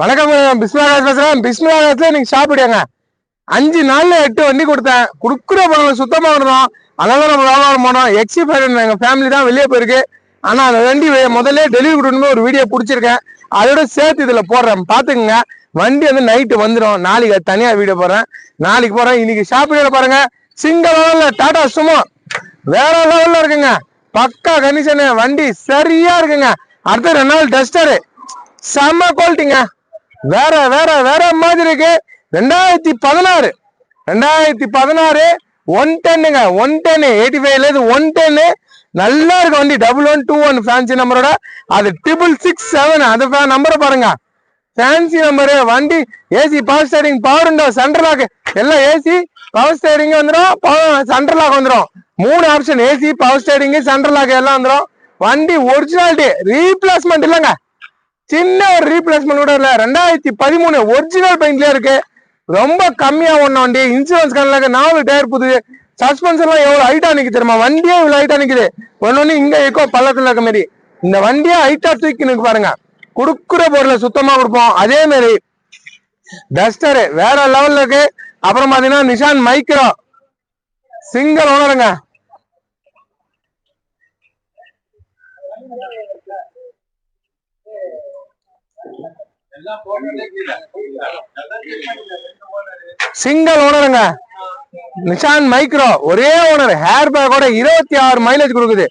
வணக்கம் பிஸ்மிலாகாஸ் பேசுறேன். பிஸ்மிலாகாஸ்ல நீங்க சாப்பிடுங்க. அஞ்சு நாள்ல எட்டு வண்டி கொடுத்தேன். குடுக்குற பணம் சுத்தமா விடணும் அதனால நம்ம வியாபாரம் போனோம் எக்ஸி ஃபைவ் எங்க ஃபேமிலி தான் வெளியே போயிருக்கு. ஆனா அந்த வண்டி முதல்ல டெலிவரி கொடுக்கணும் ஒரு வீடியோ பிடிச்சிருக்கேன். அதோட சேர்த்து இதுல போடுறேன். பாத்துக்கங்க வண்டி வந்து நைட்டு வந்துடும் நாளைக்கு அது தனியா வீடியோ போடுறேன். நாளைக்கு போறேன் இன்னைக்கு ஷாப்பிங்ல பாருங்க. சிங்கிள் லெவல்ல டாடா சுமோ வேற லெவல்ல இருக்குங்க. பக்கா கண்டிஷனு வண்டி சரியா இருக்குங்க. அடுத்த ரெண்டு நாள் டஸ்டரு செம்ம குவாலிட்டிங்க வேற வேற வேற மாதிரி இருக்கு. ரெண்டாயிரத்தி பதினாறு. ரெண்டாயிரத்தி பதினாறு ஒன் டென்னுங்க ஒன் டென் எயிட்டி ஃபைவ்ல இது ஒன் டென்னு நல்லா இருக்கு வண்டி. Double one two one fancy நம்பரோட அது ட்ரிபிள் சிக்ஸ் செவன் அது நம்பரை பாருங்க. ஃபேன்சி நம்பரு வண்டி ஏசி பவர் ஸ்டேரிங் பவர் உண்டோ சென்ட்ரல் லாக் எல்லாம் ஏசி பவர் ஸ்டேரிங் வந்துடும் சென்ட்ரல் லாக் வந்துடும் மூணு option AC power steering central lock எல்லாம் வந்துடும் வண்டி ஒரிஜினாலிட்டி ரீப்ளேஸ்மெண்ட் இல்லைங்க. சின்ன ஒரு ரீப்ளேஸ்மெண்ட் கூட இல்லை. ரெண்டாயிரத்தி பதிமூணு ஒரிஜினல் பெயிண்ட்லயே இருக்கு. ரொம்ப கம்மியா ஒண்ணு வண்டி. இன்சூரன்ஸ் கணக்கு நாலு டயர் புது சஸ்பென்ஷன் எவ்வளோ எவ்வளவு ஹைட்டா தெரியுமா? வண்டியே இவ்வளவு ஹைட்டா நிக்குது. ஒண்ணு ஒண்ணு இங்க இருக்கோ பள்ளத்துல இருக்க மாதிரி இந்த வண்டியை ஹைட்டா தூக்கி நிக்கு பாருங்க. குடுக்குற பொருளை சுத்தமா கொடுப்போம். அதே மாதிரி டஸ்டர் வேற லெவல்ல இருக்கு. அப்புறம் பாத்தீங்கன்னா நிஷான் மைக்ரோ சிங்கிள் ஓனருங்க சிங்கிள் ஓனருங்க நிஷான் மைக்ரோ ஒரே ஓனர் ஹேர் பேக்கோட இருபத்தி ஆறு மைலேஜ் கொடுக்குது.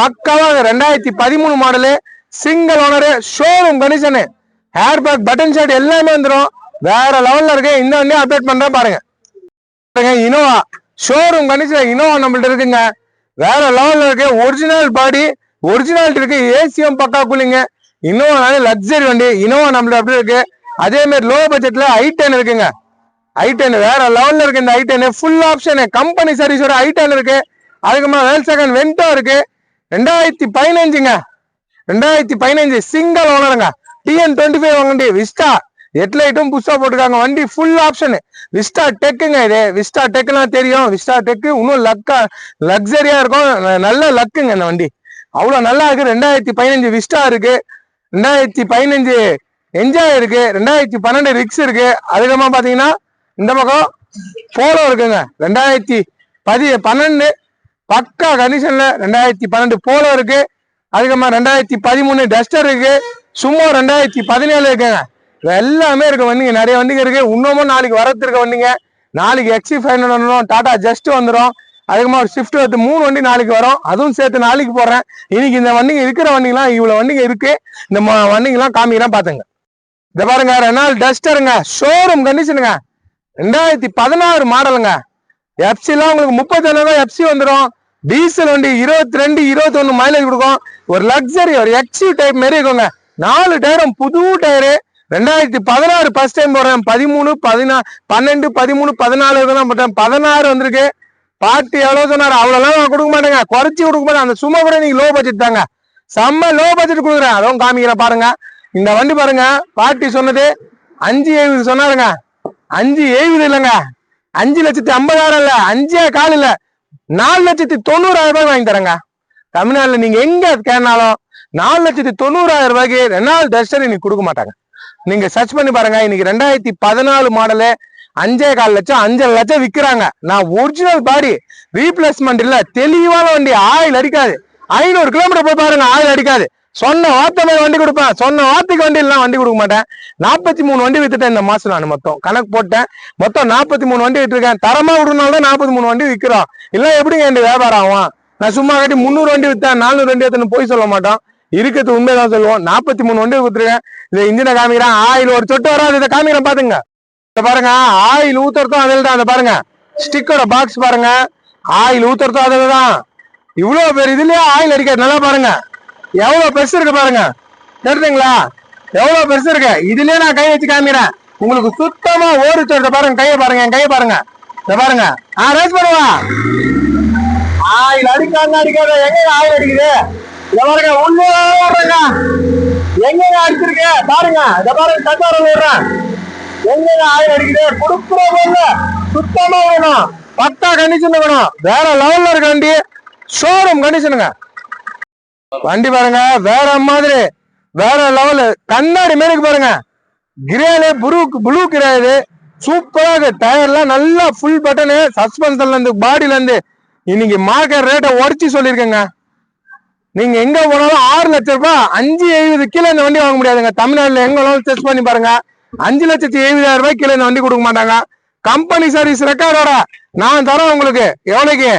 பக்காவாக ரெண்டாயிரத்தி பதிமூணு model single owner showroom condition air bag button start எல்லாமே வந்துடும் வேற லெவல்ல இருக்கு. இந்த வண்டியும் அப்டேட் பண்றேன் பாருங்க. பாருங்க, இனோவா ஷோரூம் கண்டிஷன் இனோவா நம்மள்ட்ட இருக்குங்க. வேற லெவல்ல இருக்கு. ஒரிஜினல் பாடி ஒரிஜினாலிட்டி இருக்கு. ஏசிஎம் பக்கா கூலிங்க இனோவா லக்ஸரி வண்டி இனோவா நம்மளுக்கு அப்படி இருக்கு? அதே மாதிரி லோ பட்ஜெட்ல ஐ டென் இருக்குங்க. ஐ டென் வேற லெவல்ல இருக்கு இந்த i ten full option company சர்வீஸோட I ten இருக்கு. மேலே வேல் செகண்ட் வென்டோ இருக்கு. ரெண்டாயிரத்தி பதினஞ்சுங்க. ரெண்டாயிரத்தி பதினஞ்சு சிங்கிள் ஓனருங்க டிஎன் டுவெண்ட்டி ஃபைவ் வண்டி விஸ்டா ஹெட்லைட்டும் புதுசா போட்டிருக்காங்க. வண்டி ஃபுல் ஆப்ஷன் விஸ்டா டெக்குங்க இது. விஸ்டா டெக்குலாம் தெரியும். விஸ்டா டெக்கு இன்னும் லக்கா லக்ஸரியா இருக்கும். ந- நல்ல லக்குங்க இந்த வண்டி. அவ்வளவு நல்லா இருக்கு. ரெண்டாயிரத்தி பதினஞ்சு விஸ்டா இருக்கு. ரெண்டாயிரத்தி பதினஞ்சு என்ஜாய் இருக்கு. ரெண்டாயிரத்தி பன்னெண்டு ரிக்ஸ் இருக்கு. அதுக்கப்புறமா பாத்தீங்கன்னா இந்த பக்கம் போலோ இருக்குங்க. ரெண்டாயிரத்தி பதி பன்னெண்டு பக்கா கண்டிஷன்ல ரெண்டாயிரத்தி பன்னெண்டு போலோ இருக்கு. அதுக்கப்புறமா ரெண்டாயிரத்தி பதிமூணு டஸ்டர் இருக்கு. சும்மா ரெண்டாயிரத்தி பதினேழு இருக்குங்க. எல்லாமே இருக்கு வண்டிங்க. நிறைய வண்டிங்க இருக்கு. இன்னமும் நாளைக்கு வரத்து இருக்க வண்டிங்க. நாளைக்கு எக்ஸி ஃபைனல் வந்துடும் டாடா ஜஸ்ட் வந்துடும் அதுக்கப்புறமா ஒரு ஷிஃப்ட் வந்து மூணு வண்டி நாளைக்கு வரும். அதுவும் சேர்த்து நாளைக்கு போடுறேன். இன்னைக்கு இந்த வண்டிங்க இருக்கிற வண்டிங்களாம் இவ்வளவு வண்டிங்க இருக்கு. இந்த வண்டிங்கெல்லாம் காமிக்கலாம் பாத்துங்க. இந்த பாருங்க ரெனால் டஸ்டருங்க. ஷோரூம் கண்டிஷனுங்க ரெண்டாயிரத்தி பதினாறு மாடலுங்க. எஃப்சிலாம் உங்களுக்கு முப்பத்தி எஃப்சி வந்துடும் டீசல் வண்டி இருபத்தி ரெண்டு இருபத்தி மைலேஜ் கொடுக்கும். ஒரு லக்ஸரி ஒரு எக்ஸி டைப் மாரி இருக்குங்க. நாலு டயரும் புது டயரு ரெண்டாயிரத்தி பதினாறு ஃபர்ஸ்ட் டைம் போடுறேன். பதிமூணு பதினா பன்னெண்டு பதிமூணு பதினாலு தான் போட்டேன். பதினாறு வந்திருக்கு. பார்ட்டி எவ்வளவு சொன்னாரு? அவ்வளவுலாம் நான் கொடுக்க மாட்டேங்க. குறைச்சி கொடுக்க மாட்டேன். அந்த சும்மா கூட நீங்க லோ பட்ஜெட் தாங்க. செம்ம லோ பட்ஜெட் கொடுக்குறேன். அதுவும் காமிக்கிறேன் பாருங்க. இந்த வண்டி பாருங்க. பார்ட்டி சொன்னது அஞ்சு எழுபது சொன்னாருங்க. அஞ்சு எழுபது இல்லைங்க. அஞ்சு லட்சத்தி ஐம்பதாயிரம் இல்ல. அஞ்சே கால் இல்ல. நாலு லட்சத்தி தொண்ணூறாயிரம் ரூபாய் வாங்கி தரேங்க. தமிழ்நாட்டுல நீங்க எங்க கேட்டாலும் நாலு லட்சத்தி தொண்ணூறாயிரம் ரூபாய்க்கு ரெண்டாவது தர்ஷன் இன்னைக்கு கொடுக்க மாட்டாங்க. நீங்க சர்ச் பண்ணி பாருங்க. இன்னைக்கு ரெண்டாயிரத்தி பதினாலு மாடலு அஞ்சே கால் லட்சம் அஞ்சரை லட்சம் விற்கிறாங்க நான் ஒரிஜினல் பாடி ரீப்ளேஸ்மெண்ட் இல்ல தெளிவான வண்டி ஆயில் அடிக்காது. ஐநூறு கிலோமீட்டர் போய் பாருங்க ஆயில் அடிக்காது. சொன்ன வார்த்தை மாதிரி வண்டி கொடுப்பேன். சொன்ன வார்த்தைக்கு வண்டி எல்லாம் வண்டி கொடுக்க மாட்டேன். நாற்பத்தி மூணு வண்டி வித்துட்டேன் இந்த மாசம் நான் மொத்தம். கணக்கு போட்டேன். மொத்தம் நாற்பத்தி மூணு வண்டி விட்டுருக்கேன் தரமா விடுறதுனால தான் நாற்பத்தி மூணு வண்டி விற்கிறோம் இல்ல எப்படிங்க என் வியாபாரம் ஆகும்? நான் சும்மா கட்டி முந்நூறு வண்டி வித்தேன் நானூறு வண்டி வித்தேன்னு போய் சொல்ல மாட்டோம். இருக்கிறது உண்மைதான் சொல்லுவோம். நாற்பத்தி மூணு வண்டி வித்துருக்கேன். இந்த இன்ஜினை காமிக்கிறேன். ஆயில் ஒரு சொட்டு வராது. இதை காமிக்கிறேன் பாத்துங்க. பாருங்க ஆயில் ஊத்துறதும் அதில் தான் அதை பாருங்க. ஸ்டிக்கோட பாக்ஸ் பாருங்க. ஆயில் ஊத்துறதும் அதில் தான் இவ்வளோ பேர் இதுலயே ஆயில் அடிக்காது நல்லா பாருங்க. எவ்வளோ பெருசு இருக்கு பாருங்க. தெரியுதுங்களா எவ்வளோ பெருசு இருக்கு. இதுலயே நான் கை வச்சு காமிக்கிறேன். உங்களுக்கு சுத்தமா ஓடி சொல்ற பாருங்க கையை பாருங்க என் கையை பாருங்க. இந்த பாருங்க. ஆ ரேஸ் பண்ணுவா. ஆயில் அடிக்காத அடிக்காத எங்க ஆயில் அடிக்குது? இதை பாருங்க உள்ளே எங்க அடிச்சிருக்கு? பாருங்க. இதை பாருங்க கட்டாரம் விடுறேன். எங்க ஆயில் அடிக்குது கொடுக்குற சுத்தமா வேணும் பத்தா கண்டிஷன் வேணும் வேற லெவல்ல இருக்க வண்டி ஷோரூம் கண்டிஷனுங்க வண்டி பாருங்க வேற மாதிரி. வேற லெவல் கண்ணாடி மேலுக்கு பாருங்க. கிரேல ப்ளூ ப்ளூ கிரேது சூப்பரா இருக்கு. டயர்லாம் நல்லா ஃபுல் பட்டனு சஸ்பென்ஷன்ல இருந்து பாடியில இருந்து. இன்னைக்கு மார்க்கெட் ரேட்டை உடச்சி சொல்லியிருக்கேங்க. நீங்க எங்க போனாலும் ஆறு லட்சம் ரூபாய் அஞ்சு எழுபது கீழே இந்த வண்டி வாங்க முடியாதுங்க. தமிழ்நாட்டுல எங்க வேணாலும் டெஸ்ட் பண்ணி பாருங்க. அஞ்சு லட்சத்தி எழுபதாயிரம் ரூபாய் கீழே இந்த வண்டி கொடுக்க மாட்டாங்க. கம்பெனி சர்வீஸ் ரெக்கார்டோட நான் தரேன் உங்களுக்கு. எவ்வளவுக்கு?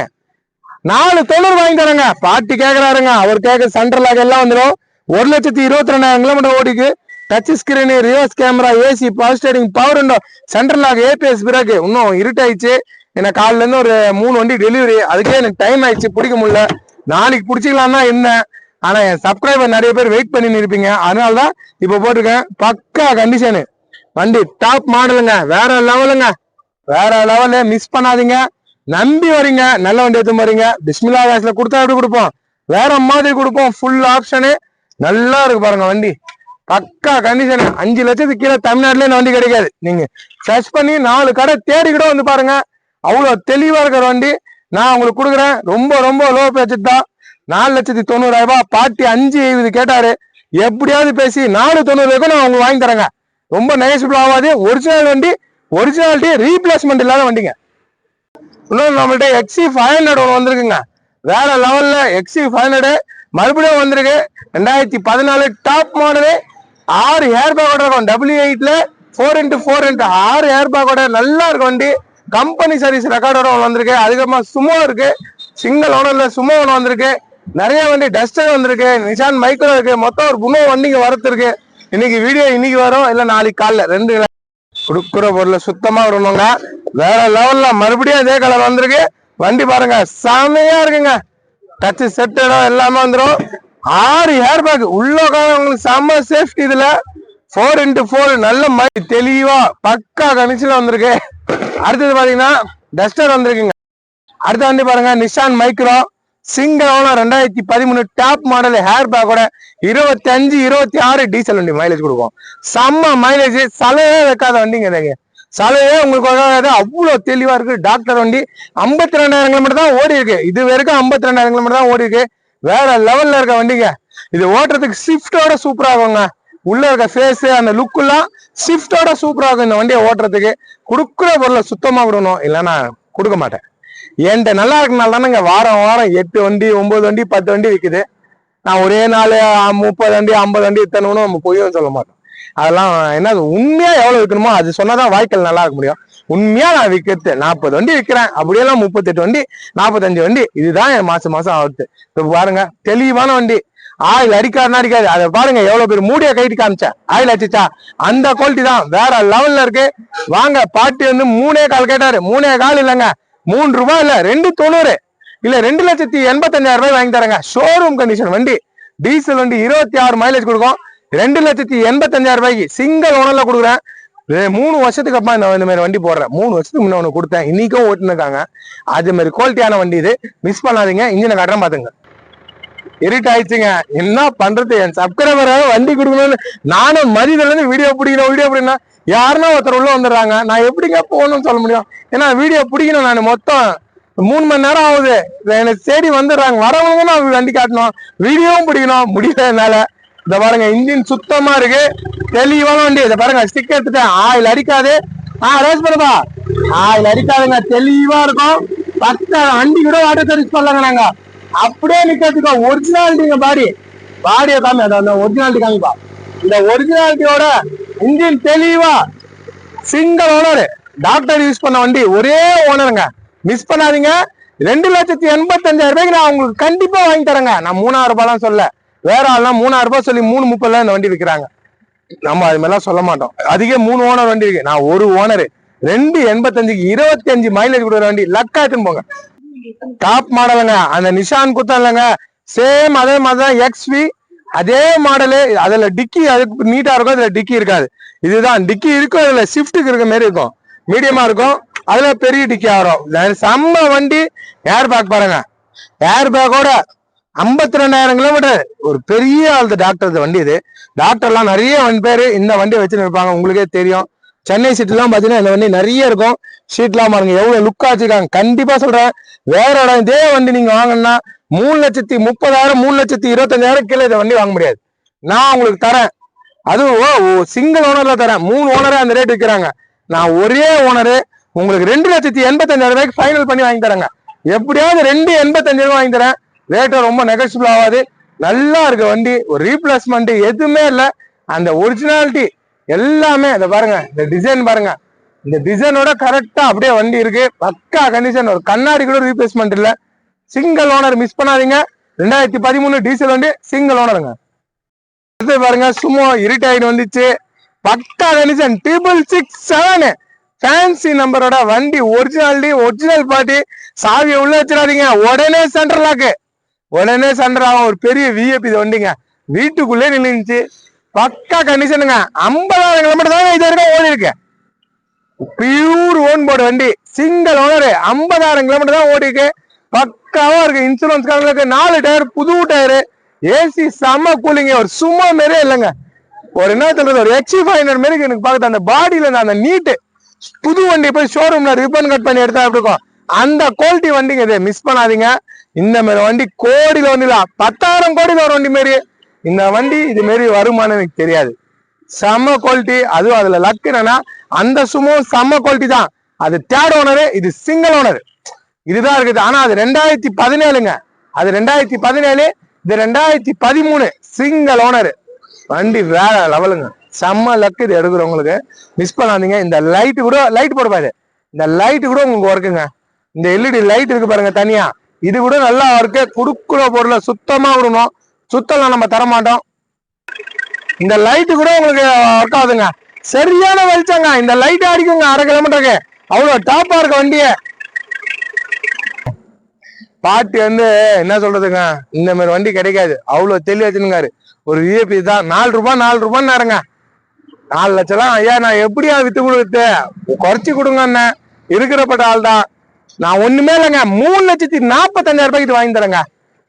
நாலு தொண்ணூறு வாங்கி தரேங்க. பாட்டி கேக்குறாருங்க. அவர் கேட்க சென்ட்ரல் லாக் எல்லாம் வந்துடும் ஒரு லட்சத்தி இருபத்தி ரெண்டாயிரம் kilometre ஓடிக்கு touch screen reverse camera AC power steering power window central lock ABS பிறகு இன்னும் இருட்டாயிடுச்சு. எனக்கு காலைல இருந்து ஒரு மூணு வண்டி டெலிவரி அதுக்கே எனக்கு டைம் ஆயிடுச்சு. பிடிக்க முடியல. நாளைக்கு பிடிச்சிக்கலாம் தான் இருந்தேன் ஆனால் என் சப்ஸ்கிரைபர் நிறைய பேர் வெயிட் பண்ணி இருப்பீங்க. அதனால தான் இப்போ போட்டிருக்கேன். பக்கா கண்டிஷனு வண்டி டாப் மாடலுங்க வேற லெவலுங்க வேற லெவலு மிஸ் பண்ணாதீங்க. நம்பி வரீங்க நல்ல வண்டி எடுத்து வரீங்க பிஸ்மிலா கேஸ்ல கொடுத்தா எப்படி கொடுப்போம்? வேற மாதிரி கொடுப்போம். ஃபுல் ஆப்ஷனு நல்லா இருக்கு பாருங்க வண்டி. பக்கா கண்டிஷன் அஞ்சு லட்சத்துக்கு கீழே தமிழ்நாட்டுல இந்த வண்டி கிடைக்காது. நீங்க சர்ச் பண்ணி நாலு கடை தேடிக்கிட்ட வந்து பாருங்க. அவ்வளவு தெளிவா இருக்கிற வண்டி. நான் உங்களுக்கு கொடுக்குறேன். ரொம்ப ரொம்ப லோ பட்ஜெட் தான். நாலு லட்சத்தி தொண்ணூறாயிரம் ரூபாய். பாட்டி அஞ்சு எழுபது கேட்டாரு. எப்படியாவது பேசி நாலு தொண்ணூறு வரைக்கும் நான் உங்களுக்கு வாங்கி தரேங்க. ரொம்ப நெகசிபிள் ஆகாது. ஒரிஜினல் வண்டி ஒரிஜினாலிட்டி ரீப்ளேஸ்மெண்ட் இல்லாத வண்டிங்க. இன்னொன்று நம்மள்ட்ட எக்ஸி ஃபைவ் ஹண்ட்ரட் ஒன்று வந்திருக்குங்க. வேற லெவலில் எக்ஸி ஃபைவ் ஹண்ட்ரடு மறுபடியும் வந்திருக்கு. ரெண்டாயிரத்தி பதினாலு டாப் மாடலு ஆறு ஏர் பேக்கோட இருக்கும். டபிள்யூ எயிட்ல ஃபோர் இன்ட்டு ஃபோர் இன்ட்டு ஆறு ஏர் பேக்கோட நல்லா இருக்கும் வண்டி. கம்பெனி சர்வீஸ் ரெக்கார்டோட ஒன்று வந்திருக்கு. அதுக்கப்புறமா சுமோ இருக்கு. சிங்கிள் ஓனர்ல சுமோ ஒன்று வந்திருக்கு. நிறைய வண்டி டஸ்டர் வந்திருக்கு. நிஷான் மைக்ரோ இருக்கு. மொத்தம் ஒரு குணம் வண்டிங்க வரத்து இருக்கு. இன்னைக்கு வீடியோ இன்னைக்கு வரும். இல்ல நாளைக்கு காலைல. ரெண்டு கொடுக்குற பொருளை சுத்தமா வரணுங்க வேற லெவல்ல மறுபடியும் அதே கலர் வந்திருக்கு. வண்டி பாருங்க செமையா இருக்குங்க. டச்சு செட் இடம் எல்லாமே வந்துடும் ஆறு ஏர் பேக் உள்ள உங்களுக்கு செம்ம சேஃப்டி இதுல. ஃபோர் இன்ட்டு ஃபோர் நல்ல மாதிரி தெளிவா பக்கா கணிச்சில வந்திருக்கு. அடுத்தது பாத்தீங்கன்னா டஸ்டர் வந்திருக்குங்க. அடுத்த வண்டி பாருங்க நிஷான் மைக்ரோ சிங்கிள் ரெண்டாயிரத்தி பதிமூணு டாப் மாடல் ஹேர் பேக்கோட இருபத்தி அஞ்சு இருபத்தி ஆறு டீசல் வண்டி மைலேஜ் கொடுக்கும். செம்ம மைலேஜ் சலையே வைக்காத வண்டிங்க இதுங்க சலையே உங்களுக்கு வராது. அவ்வளவு தெளிவா இருக்கு. டாக்டர் வண்டி ஐம்பத்தி ரெண்டாயிரம் கிலோமீட்டர் தான் ஓடி இருக்கு. இது வரைக்கும் ஐம்பத்தி ரெண்டாயிரம் கிலோமீட்டர் தான் ஓடி இருக்கு. வேற லெவல்ல இருக்க வண்டிங்க. இது ஓட்டுறதுக்கு ஸ்விஃப்டோட சூப்பரா இருக்குங்க உள்ள இருக்க ஃபேஸ் அந்த லுக் எல்லாம் ஷிஃப்டோட சூப்பரா இருக்கும் இந்த வண்டியை ஓட்டுறதுக்கு. கொடுக்குற பொருளை சுத்தமா விடணும். இல்லைன்னா கொடுக்க மாட்டேன். என்கிட்ட நல்லா இருக்கனால தானேங்க. வாரம் வாரம் எட்டு வண்டி ஒன்பது வண்டி பத்து வண்டி விற்குது நான் ஒரே நாள் முப்பது வண்டி ஐம்பது வண்டி இத்தனை நம்ம பொய்யும் சொல்ல மாட்டோம். அதெல்லாம் என்ன உண்மையா எவ்வளவு விற்கணுமோ அது சொன்னாதான் வாய்க்கால் நல்லா இருக்க முடியும். உண்மையா நான் விற்கிறது நாற்பது வண்டி விற்கிறேன் அப்படியெல்லாம் முப்பத்தெட்டு வண்டி நாற்பத்தஞ்சு வண்டி இதுதான் என் மாசம் மாசம் ஆகுது. இப்போ பாருங்க தெளிவான வண்டி. ஆயில் அடிக்காதுனா அடிக்காது. அதை பாருங்க எவ்வளவு பேர் மூடிய கைட்டு காமிச்சேன் ஆயில் அடிச்சா அந்த குவாலிட்டி தான். வேற லெவல்ல இருக்கு. வாங்க பாட்டி வந்து மூணே கால் கேட்டாரு. மூணே கால் இல்லைங்க. மூணு ரூபாய் இல்ல ரெண்டு தொண்ணூறு. இல்ல ரெண்டு லட்சத்தி எண்பத்தஞ்சாயிரம் ரூபாய் வாங்கி தரேங்க. ஷோரூம் கண்டிஷன் வண்டி. டீசல் வண்டி இருபத்தி ஆறு மைலேஜ் கொடுக்கும். ரெண்டு லட்சத்தி எண்பத்தஞ்சாயிரம் ரூபாய்க்கு சிங்கிள் ஓனர்ல கொடுக்குறேன். மூணு வருஷத்துக்கு அப்புறம் இந்த இந்த மாதிரி வண்டி போடுறேன். மூணு வருஷத்துக்கு முன்ன ஒன்று கொடுத்தேன். இன்னைக்கும் ஓட்டுனுக்காங்க அது மாதிரி குவாலிட்டியான வண்டி இது. மிஸ் பண்ணாதீங்க. இன்ஜினை கட்டுறேன் பாத்துங்க இருட் ஆயிடுச்சுங்க. என்ன பண்றது? என் சப்ஸ்கிரைபர் வண்டி கொடுக்கணும்னு நானும் மதியதுல இருந்து வீடியோ பிடிக்கணும் வீடியோ பிடிக்கணும் யாருன்னா ஒருத்தர் உள்ள வந்துடுறாங்க. நான் எப்படிங்க போகணும்னு சொல்ல முடியும்? ஏன்னா வீடியோ பிடிக்கணும் நான் மொத்தம் மூணு மணி நேரம் ஆகுது. எனக்கு தேடி வந்துடுறாங்க. வரவங்க நான் வண்டி காட்டணும். வீடியோவும் பிடிக்கணும். முடியல என்னால. இதை பாருங்க இன்ஜின் சுத்தமா இருக்கு. தெளிவான வண்டி. இதை பாருங்க ஸ்டிக் எடுத்துட்டேன். ஆயில் அடிக்காது. ஆ ரேஸ் பண்ணுப்பா. ஆயில் அடிக்காதுங்க. தெளிவா இருக்கும். பத்து வண்டி கூட வாட்டர் சர்வீஸ் பண்ணலாங்க நாங்க. அப்படியே நிக்கிறதுக்கு. ஒரிஜினாலிட்டிங்க பாடி. பாடியை காமி. அந்த- அந்த ஒரிஜினாலிட்டி காமிப்பா. இந்த ஒரிஜினாலிட்டியோட இன்ஜின் தெளிவா சிங்கிள் ஓனர் டாக்டர் யூஸ் பண்ண வண்டி ஒரே ஓனருங்க மிஸ் பண்ணாதீங்க. ரெண்டு லட்சத்தி எண்பத்தஞ்சாயிரம் ரூபாய்க்கு நான் உங்களுக்கு கண்டிப்பா வாங்கி தரேங்க. நான் மூணாயிரம் ரூபாய்லாம் சொல்ல. வேற ஆள்லாம் மூணாயிரம் ரூபாய் சொல்லி மூணு முப்பதுல இந்த வண்டி விற்கிறாங்க நம்ம அது மாதிரிலாம் சொல்ல மாட்டோம். அதிக மூணு ஓனர் வண்டி இருக்கு. நான் ஒரு ஓனர் ரெண்டு எண்பத்தஞ்சுக்கு இருபத்தி அஞ்சு மைலேஜ் கொடுக்குற வண்டி. லக்கா எடுத்துன்னு போங்க. டாப் மாடலுங்க அந்த நிஷான் குத்தம் இல்லைங்க. சேம் அதே மாதிரி தான் எக்ஸ்வி அதே மாடலு அதுல டிக்கி அதுக்கு நீட்டா இருக்கும் அதுல டிக்கி இருக்காது. இதுதான் டிக்கி இருக்கும் அதுல ஷிஃப்ட்டுக்கு இருக்க மாதிரி இருக்கும். மீடியமா இருக்கும் அதுல பெரிய டிக்கி ஆகும் செம்ம வண்டி ஏர் பேக் பாருங்க. ஏர் பேக்கோட ஐம்பத்தி ரெண்டாயிரம் கிலோமீட்டர் ஒரு பெரிய ஆளுது டாக்டர் வண்டி இது. டாக்டர்லாம் நிறைய வண்டி பேரு இந்த வண்டியை வச்சுன்னு இருப்பாங்க உங்களுக்கே தெரியும். சென்னை சீட்லாம் பாத்தீங்கன்னா இந்த வண்டி நிறைய இருக்கும். ஷீட்லாம் பாருங்க எவ்வளவு லுக் வச்சிருக்காங்க. கண்டிப்பா சொல்றேன் வேற இடம் இதே வண்டி நீங்க வாங்கினா மூணு லட்சத்தி முப்பதாயிரம் மூணு லட்சத்தி இருபத்தஞ்சாயிரம் கீழே இதை வண்டி வாங்க முடியாது. நான் உங்களுக்கு தரேன். அதுவும் சிங்கிள் ஓனர்ல தரேன். மூணு ஓனரே அந்த ரேட் விற்கிறாங்க நான் ஒரே ஓனரு உங்களுக்கு ரெண்டு லட்சத்தி எண்பத்தஞ்சாயிரம் ரூபாய்க்கு ஃபைனல் பண்ணி வாங்கி தரேங்க. எப்படியாவது ரெண்டு எண்பத்தஞ்சாயிரம் வாங்கி தரேன். ரேட்டும் ரொம்ப நெகசிபிள் ஆகாது. நல்லா இருக்கு வண்டி ஒரு ரீப்ளேஸ்மெண்ட் எதுவுமே இல்லை. அந்த ஒரிஜினாலிட்டி எல்லாமே இதை பாருங்க இந்த டிசைன் பாருங்க. இந்த டிசைனோட கரெக்டா அப்படியே வண்டி இருக்கு. பக்கா கண்டிஷன் ஒரு கண்ணாடி கூட ரீப்ளேஸ்மெண்ட் இல்லை. சிங்கிள் ஓனர் மிஸ் பண்ணாதீங்க. ரெண்டாயிரத்தி பதிமூணு டீசல் வண்டி சிங்கிள் ஓனருங்க அடுத்து பாருங்க சும்மா இருட்டாயிடு வந்துச்சு. பக்கா condition triple six seven fancy நம்பரோட வண்டி ஒரிஜினாலிட்டி ஒரிஜினல் பார்ட்டி சாவியை உள்ள வச்சிடாதீங்க. உடனே சென்டர் லாக்கு உடனே சென்டர் ஆகும். ஒரு பெரிய விஐபி இது வண்டிங்க. வீட்டுக்குள்ளே நின்றுச்சு பக்கா கண்டிஷனுங்க ஐம்பதாயிரம் கிலோமீட்டர் தான் இது வரைக்கும் ஓடி இருக்கு. பியூர் ஓன் போர்டு வண்டி. சிங்கிள் ஓனர் ஐம்பதாயிரம் கிலோமீட்டர் தான் ஓடி இருக்கு. பக்காவா இருக்கு இன்சூரன்ஸ் காரங்களுக்கு. நாலு டயர் புது டயரு. ஏசி செம்ம கூலிங்க ஒரு சும்மா மாரியே இல்லைங்க. ஒரு என்ன சொல்றது? ஒரு எக்ஸி ஃபைவ் ஹண்ட்ரட் மாரி எனக்கு பார்க்குது அந்த பாடியில இருந்து அந்த நீட்டு புது வண்டி போய் ஷோரூம்ல ரிப்பன் கட் பண்ணி எடுத்தா எப்படி இருக்கும்? அந்த குவாலிட்டி வண்டிங்க இது. மிஸ் பண்ணாதீங்க. இந்த மாதிரி வண்டி கோடியில வண்டில பத்தாயிரம் கோடியில ஒரு வண்டி மாரி. இந்த வண்டி இது மாரி வருமானம் எனக்கு தெரியாது. செம்ம குவாலிட்டி அதுவும் அதுல லக் என்னன்னா அந்த சுமோ செம்ம குவாலிட்டி தான். அது தேர்ட் ஓனரு இது சிங்கிள் ஓனர் இதுதான் இருக்குது. ஆனா அது ரெண்டாயிரத்தி பதினேழுங்க. அது ரெண்டாயிரத்தி பதினேழு இது ரெண்டாயிரத்தி பதிமூணு சிங்கிள் ஓனர் வண்டி வேற லெவலுங்க செம்ம லக் இது எடுக்கிறவங்களுக்கு. மிஸ் பண்ணாதீங்க. இந்த லைட்டு கூட லைட் போடுவாரு இந்த லைட்டு கூட உங்களுக்கு ஒர்க்குங்க இந்த எல்இடி லைட் இருக்கு பாருங்க தனியா. இது கூட நல்லா ஒர்க்கு குடுக்குற பொருளை சுத்தமா விடணும். சுத்தம்லாம் நம்ம தர மாட்டோம் இந்த லைட்டு கூட உங்களுக்கு ஒர்க் ஆகுதுங்க. சரியான வெளிச்சங்க. இந்த லைட் அடிக்குங்க. அரை கிலோமீட்டருக்கு அவ்வளவு டாப்பா இருக்க வண்டியை. பாட்டு வந்து என்ன சொல்றதுங்க? இந்த மாதிரி வண்டி கிடைக்காது. அவ்வளவு தெளிவாச்சுனுங்காரு. ஒரு விஏபி தான். நாலு ரூபாய் நாலு ரூபான்னு நேரங்க நாலு லட்சம் ஐயா நான் எப்படியா வித்து கொடுத்து குறைச்சி கொடுங்க அண்ணன் இருக்கிறப்பட்ட ஆள் தான் நான் ஒண்ணுமே இல்லைங்க. மூணு லட்சத்தி நாற்பத்தஞ்சாயிரம் ரூபாய்க்கு வாங்கி தரேங்க.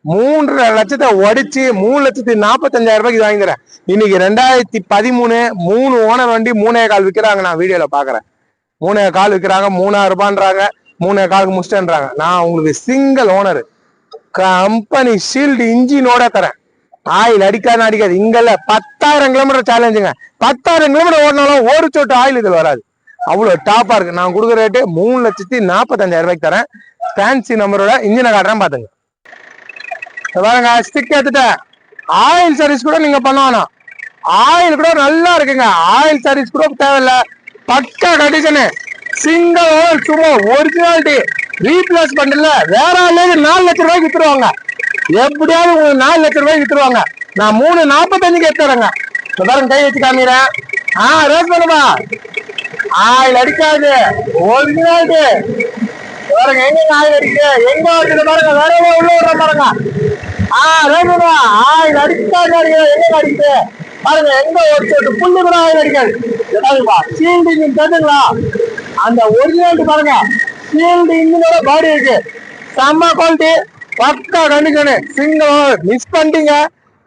மூன்றரை லட்சத்தை உடைச்சு மூணு லட்சத்தி நாற்பத்தஞ்சாயிரம் ரூபாய்க்கு வாங்கி தரேன். இன்னைக்கு ரெண்டாயிரத்தி பதிமூணு மூணு ஓனர் வண்டி மூணே கால் விற்கிறாங்க நான் வீடியோல பாக்குறேன். மூணே கால் விற்கிறாங்க மூணாயிரம் ரூபான்றாங்க. மூணு காலுக்கு முடிச்சிட்டேன்றாங்க. நான் உங்களுக்கு சிங்கிள் ஓனர் கம்பெனி ஷீல்டு இன்ஜினோட தரேன். ஆயில் அடிக்காது. அடிக்காது இங்கல்ல பத்தாயிரம் கிலோமீட்டர் சேலஞ்சுங்க பத்தாயிரம் கிலோமீட்டர் ஓடினாலும் ஒரு சொட்டு ஆயில் இதில் வராது. அவ்வளோ டாப்பா இருக்கு. நான் கொடுக்குற ரேட்டு மூணு லட்சத்தி நாற்பத்தஞ்சாயிரம் ரூபாய்க்கு தரேன். ஃபேன்சி நம்பரோட இன்ஜினை காட்டுறேன் பாத்துங்க. பாருங்க ஸ்டிக் எடுத்துட்டேன். ஆயில் சர்வீஸ் கூட நீங்க பண்ண ஆயில் கூட நல்லா இருக்குங்க. ஆயில் சர்வீஸ் கூட தேவையில்ல. பக்கா கண்டிஷனு சிங்கிள் ஓவர் சும்மா ஒரிஜினாலிட்டி ரீப்ளேஸ் பண்ணல வேற ஆளுக்கு நாலு லட்சம் ரூபாய்க்கு வித்துருவாங்க. எப்படியாவது உங்களுக்கு நாலு லட்சம் ரூபாய்க்கு வித்துருவாங்க. நான் மூணு நாற்பத்தஞ்சுக்கு எடுத்துறேங்க இந்த பாருங்க கை வச்சு காமிக்கிறேன். ஆ ரேஸ் பண்ணுமா ஆயில் அடிக்காது. ஒரிஜினாலிட்டி பாருங்க எங்க ஆயில் அடிக்குது? எங்க அடிக்குது பாருங்க வேற உள்ள விடுற பாருங்க. ஆ ரேணுமா ஆயில் அடிக்காது? எங்க அடிக்குது? பாருங்க எங்க ஒரு சொட்டு புல்லு கூட ஆயில் அடிக்காது. பாருங்கப்பா சீல்டு இன்ஜின் தெரிஞ்சுங்களா? அந்த ஒரிஜினல் பாருங்க சீல்டு இன்ஜினோட பாடி இருக்கு. செம்ம குவாலிட்டி பக்கா கண்டிஷனு சிங்கிள் மிஸ் பண்ணிட்டீங்க.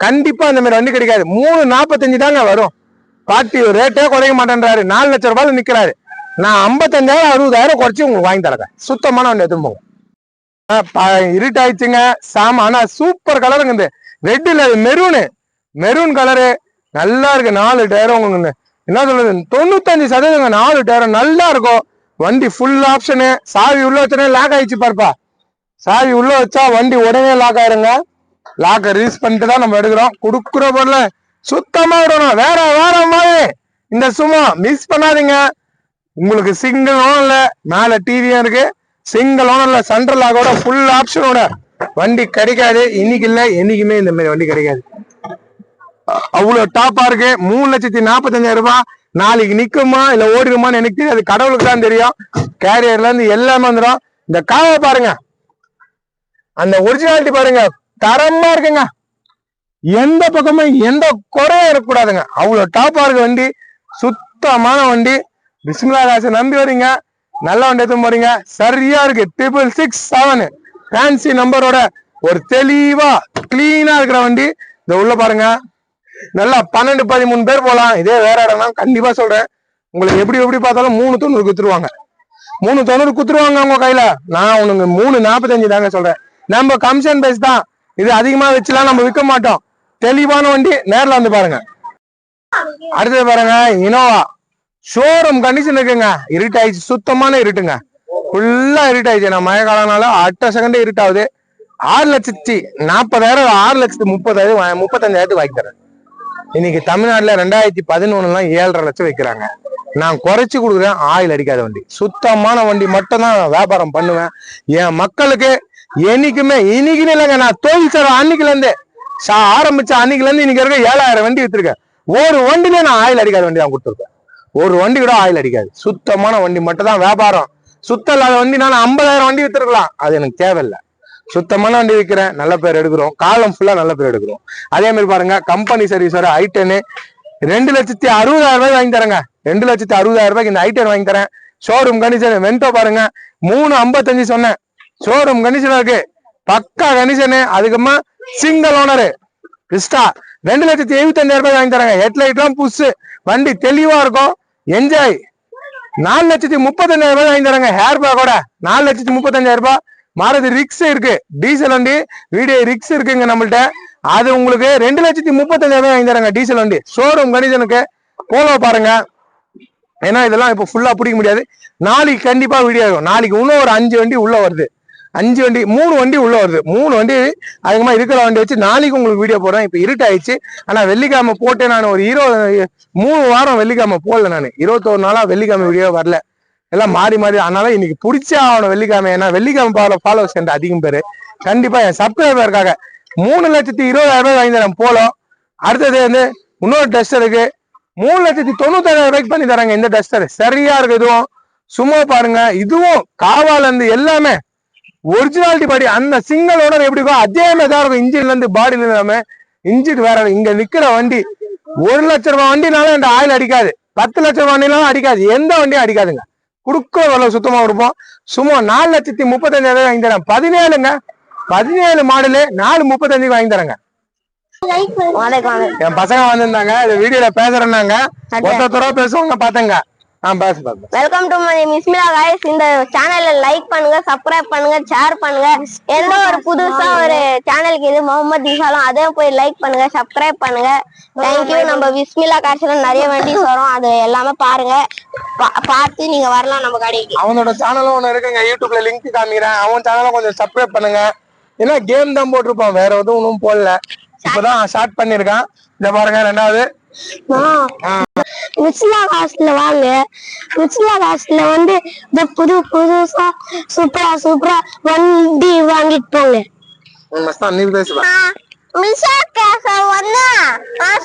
கண்டிப்பா இந்த மாதிரி வண்டி கிடைக்காது. மூணு நாற்பத்தஞ்சு தாங்க வரும். பாட்டி ரேட்டே குறைய மாட்டேன்றாரு. நாலு லட்சம் ரூபாய் நிக்கிறாரு. நான் ஐம்பத்தஞ்சாயிரம் அறுபதாயிரம் குறைச்சி உங்களுக்கு வாங்கி தரேன் சுத்தமான ஒன்று எடுத்து ஆ, இருட்டாயிடுச்சுங்க. சாம ஆனா சூப்பர் கலருங்க இந்த. ரெட் இல்ல மெரூனு மெரூன் கலரு நல்லா இருக்கு நாலு டயரும் உங்களுக்கு என்ன சொல்றது தொண்ணூத்தஞ்சு சதவீதங்க நாலு டயரும் நல்லா இருக்கும். வண்டி ஃபுல் ஆப்ஷனு சாவி உள்ள வச்சனே லாக் ஆயிடுச்சு பாருப்பா. சாவி உள்ள வச்சா வண்டி உடனே லாக் ஆயிருங்க. லாக்கை ரிலீஸ் பண்ணிட்டு தான் நம்ம எடுக்கிறோம். கொடுக்குற பொருள் சுத்தமா விடணும். வேற வேற மாதிரி இந்த சும்மா மிஸ் பண்ணாதீங்க. உங்களுக்கு சிங்கிள் ஓனர்ல மேல டிவியும் இருக்கு. சிங்கிள் ஓனர்ல சென்ட்ரல் லாகோட ஃபுல் ஆப்ஷனோட வண்டி கிடைக்காது. இன்னைக்கு இல்லை என்னைக்குமே இந்த மாதிரி வண்டி கிடைக்காது. அவ்வளவு டாப்பா இருக்கு. மூணு லட்சத்தி நாற்பத்தஞ்சாயிரம் ரூபாய். நாளைக்கு நிக்குமா? இல்ல ஓடிடுமான்னு எனக்கு தெரியாது. கடவுளுக்கு தான் தெரியும். கேரியர்ல இருந்து எல்லாமே வந்துடும். இந்த காவை பாருங்க. அந்த ஒரிஜினாலிட்டி பாருங்க. தரமா இருக்குங்க. எந்த பக்கமும் எந்த குறையும் இருக்கக்கூடாதுங்க. அவ்வளவு டாப்பா இருக்கு வண்டி. சுத்தமான வண்டி. பிஸ்மிலா காசை நம்பி வரீங்க. நல்ல வண்டி எடுத்து போறீங்க. சரியா இருக்கு. ட்ரிபிள் சிக்ஸ் செவன் ஃபேன்சி நம்பரோட ஒரு தெளிவா கிளீனா இருக்கிற வண்டி. இந்த உள்ள பாருங்க. நல்லா பன்னெண்டு பதிமூணு பேர் போகலாம் இதே வேற இடம்னா கண்டிப்பா சொல்றேன். உங்களுக்கு எப்படி எப்படி பார்த்தாலும் மூணு தொண்ணூறு குத்துருவாங்க. மூணு தொண்ணூறு குத்துருவாங்க உங்க கையில. நான் உனக்கு மூணு நாற்பத்தஞ்சு தாங்க சொல்றேன். நம்ம கமிஷன் பேஸ் தான். இது அதிகமா வச்சுலாம் நம்ம விற்க மாட்டோம். தெளிவான வண்டி நேர்ல வந்து பாருங்க. அடுத்தது பாருங்க இனோவா ஷோரூம் கண்டிஷன் இருக்குங்க. இருட்டாயிடுச்சு. சுத்தமான இருட்டுங்க. ஃபுல்லா இருட்டாயிடுச்சு. நான் மழை காலம்னால அட்ட செகண்டே இருட்டாகுது. ஆறு லட்சத்தி நாற்பதாயிரம் ஆறு லட்சத்தி முப்பதாயிரம் முப்பத்தஞ்சாயிரத்து முப்பத்தஞ்சாயிரத்துக்கு வாங்கி தரேன். இன்னைக்கு தமிழ்நாட்டில் ரெண்டாயிரத்தி பதினொன்னுலாம் ஏழரை லட்சம் வைக்கிறாங்க. நான் குறைச்சி கொடுக்குறேன் ஆயில் அடிக்காத வண்டி. சுத்தமான வண்டி மட்டும் தான் வியாபாரம் பண்ணுவேன். என் மக்களுக்கு என்னைக்குமே இன்னைக்குன்னு இல்லைங்க நான் தொழில் சார் அன்னைக்குலேருந்து சா ஆரம்பிச்ச அன்னைக்குலேருந்து இன்னைக்கு இருக்க ஏழாயிரம் வண்டி வித்துருக்கேன். ஒரு வண்டிலே நான் ஆயில் அடிக்காத வண்டி தான் கொடுத்துருக்கேன். ஒரு வண்டி கூட ஆயில் அடிக்காது. சுத்தமான வண்டி மட்டும் தான் வியாபாரம். சுத்தம் இல்லாத வண்டி நான் ஐம்பதாயிரம் வண்டி வித்துருக்கலாம். அது எனக்கு தேவையில்லை. சுத்தமான வண்டி விற்கிறேன் நல்ல பேர் எடுக்கிறோம். காலம் ஃபுல்லா நல்ல பேர் எடுக்கிறோம். அதே மாதிரி பாருங்க கம்பெனி சர்வீஸ் வர ஐட்டனு ரெண்டு லட்சத்தி அறுபதாயிரம் ரூபாய் வாங்கி தரேங்க. ரெண்டு லட்சத்தி அறுபதாயிரம் ரூபாய்க்கு இந்த ஐட்டன் வாங்கி தரேன். ஷோரூம் கண்டிஷன் வென்டோ பாருங்க. மூணு ஐம்பத்தஞ்சு சொன்னேன். ஷோரூம் கண்டிஷன் இருக்கு. பக்கா கண்டிஷனு அதுக்கப்புறமா சிங்கிள் ஓனரு கிறிஸ்டா ரெண்டு லட்சத்தி எழுபத்தஞ்சாயிரம் ரூபாய் வாங்கி தராங்க. ஹெட்லைட்லாம் புஷ் வண்டி தெளிவா இருக்கும். என்ஜாய் நாலு லட்சத்தி முப்பத்தஞ்சாயிரம் ரூபாய் வாங்கி தராங்க. ஹேர் பேக்கோட நாலு லட்சத்தி முப்பத்தஞ்சாயிரம் ரூபாய். மாறுதி ரிக்ஸ் இருக்கு. டீசல் வண்டி வீடியோ ரிக்ஸ் இருக்குங்க நம்மள்ட்ட. அது உங்களுக்கு ரெண்டு லட்சத்தி முப்பத்தஞ்சாயிரம் வாங்கி தராங்க டீசல் வண்டி. ஷோரூம் கணிதனுக்கு போலோ பாருங்க. ஏன்னா இதெல்லாம் இப்போ ஃபுல்லா பிடிக்க முடியாது. நாளைக்கு கண்டிப்பா வீடியோ இருக்கும் நாளைக்கு இன்னும் ஒரு அஞ்சு வண்டி உள்ள வருது. அஞ்சு வண்டி மூணு வண்டி உள்ள வருது. மூணு வண்டி அதிகமா இருக்கிற வண்டி வச்சு நாளைக்கு உங்களுக்கு வீடியோ போடுறேன். இப்போ இருட்டாயிடுச்சு. ஆனா வெள்ளிக்கிழமை போட்டு நான். ஒரு இருபது மூணு வாரம் வெள்ளிக்கிழமை போடல நான். இருபத்தோரு நாளா வெள்ளிக்கிழமை வீடியோ வரல. எல்லாம் மாறி மாறி அதனால இன்னைக்கு பிடிச்சே ஆகணும் வெள்ளிக்கிழமை. ஏன்னா வெள்ளிக்கிழமை ஃபாலோ ஃபாலோவர்ஸ் என்ற அதிகம் பேரு. கண்டிப்பா என் சப்ஸ்கிரைபருக்காக மூணு லட்சத்தி இருபதாயிரம் ரூபாய் வாங்கி தரேன் போலோ. அடுத்தது வந்து இன்னொரு டெஸ்ட் இருக்கு. மூணு லட்சத்தி தொண்ணூத்தாயிரம் ரூபாய்க்கு பண்ணி தராங்க இந்த டஸ்டர் சரியா இருக்கு இதுவும். சும்மா பாருங்க. இதுவும் காவால இருந்து எல்லாமே ஒரிஜினாலிட்டி பாடி அந்த சிங்கிள் ஓனர் எப்படி அதே மாதிரி தான் இருக்கும் இன்ஜின்ல இருந்து பாடியில இல்லாம இன்ஜின் வேற இங்க நிக்கிற வண்டி. ஒரு லட்ச ரூபாய் வண்டினாலும் இந்த ஆயில் அடிக்காது. பத்து லட்ச ரூபாய் வண்டினாலும் அடிக்காது. எந்த வண்டியும் அடிக்காதுங்க. குடுக்க வரல சுத்தமா கொடுப்போம். சும்மா நாலு லட்சத்தி முப்பத்தஞ்சாயிரம் வாங்கி தரேன். பதினேழுங்க. பதினேழு மாடலு நாலு முப்பத்தஞ்சுக்கு வாங்கி தரேங்க. என் பசங்க வந்திருந்தாங்க. இந்த வீடியோல பேசுறேன்னாங்க. ஒருத்தரா பேசுவாங்க பாத்தங்க. வெல்கம் டு மை மிஸ்மிலா காய்ஸ் இந்த சேனல்ல லைக் பண்ணுங்க சப்ஸ்கிரைப் பண்ணுங்க ஷேர் பண்ணுங்க. எந்த ஒரு புதுசா ஒரு சேனலுக்கு இது முகமது இசாலும் அதே போய் லைக் பண்ணுங்க சப்ஸ்கிரைப் பண்ணுங்க. தேங்க்யூ நம்ம விஸ்மிலா காய்ச்சல நிறைய வண்டிஸ் வரும். அது எல்லாமே பாருங்க. பார்த்து நீங்க வரலாம் நம்ம கடைக்கு. அவனோட சேனலும் ஒண்ணு இருக்குங்க. யூடியூப்ல லிங்க் காமிக்கிறேன். அவன் சேனலும் கொஞ்சம் சப்ஸ்கிரைப் பண்ணுங்க. ஏன்னா கேம் தான் போட்டிருப்பான். வேற எதுவும் ஒன்றும் போடல. இப்பதான் ஸ்டார்ட் பண்ணிருக்கான் இந்த பாருங்க ரெண்டாவது. மிஸ்லா காசுல வாங்க. மிஸ்லா காசுல வந்து இந்த புது புதுசா சூப்பரா சூப்பரா வண்டி வாங்கிட்டு போங்க. மஸ்தான் நீ பேசுவா மிஷா கேச வந்து.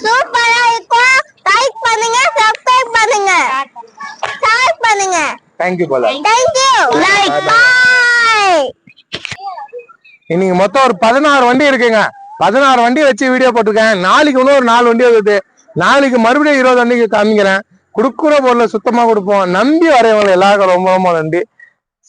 சூப்பரா இருக்கும் லைக் பண்ணுங்க சப்ஸ்கிரைப் பண்ணுங்க. ஷேர் பண்ணுங்க. தேங்க்யூ போல. தேங்க் யூ லைக் பை இன்னைக்கு மொத்தம் ஒரு பதினாறு வண்டி இருக்குங்க. பதினாறு வண்டி வச்சு வீடியோ போட்டிருக்கேன். நாளைக்கு இன்னும் ஒரு நாலு வண்டி வருது. நாளைக்கு மறுபடியும் இருபது வண்டிக்கு காமிக்கிறேன். கொடுக்குற பொருளை சுத்தமா கொடுப்போம். நம்பி வரையவங்க எல்லாருக்கும் ரொம்ப ரொம்ப நன்றி.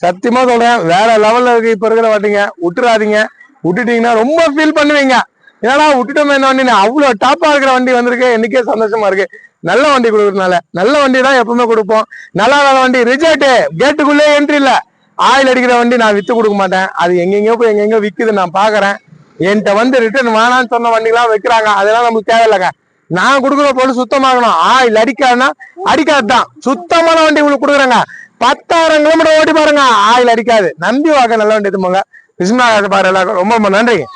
சத்தியமா சொல்றேன் வேற லெவல்ல இருக்கு இப்ப இருக்கிற வண்டிங்க விட்டுறாதீங்க. விட்டுட்டீங்கன்னா ரொம்ப ஃபீல் பண்ணுவீங்க. ஏன்னா விட்டுட்டோமே என்ன வண்டி அவ்வளவு டாப்பா இருக்கிற வண்டி வந்திருக்கு. எனக்கே சந்தோஷமா இருக்கு. நல்ல வண்டி கொடுக்கறதுனால. நல்ல வண்டி தான் எப்பவுமே கொடுப்போம். நல்லா நல்ல வண்டி ரிஜெக்ட் கேட்டுக்குள்ளே என்ட்ரி இல்ல. ஆயில் அடிக்கிற வண்டி நான் வித்து கொடுக்க மாட்டேன். அது எங்கெங்கயோ போய் எங்கெங்கயோ விக்குது நான் பாக்குறேன். என்கிட்ட வந்து ரிட்டர்ன் வேணாம்னு சொன்ன வண்டிலாம் வைக்கிறாங்க. அதெல்லாம் நமக்கு தேவையில்லைங்க. நான் கொடுக்குற பொருள் சுத்தமாகணும். ஆயில் அடிக்காதுன்னா அடிக்காதுதான். சுத்தமான வண்டி உங்களுக்கு கொடுக்குறேங்க. பத்தாயிரம் கிலோமீட்டர் ஓட்டி பாருங்க. ஆயில் அடிக்காது. நம்பி வாக்க நல்ல வண்டி எடுத்து போங்க. விஸ்வநாத பாரு எல்லாருக்கும் ரொம்ப ரொம்ப நன்றிங்க.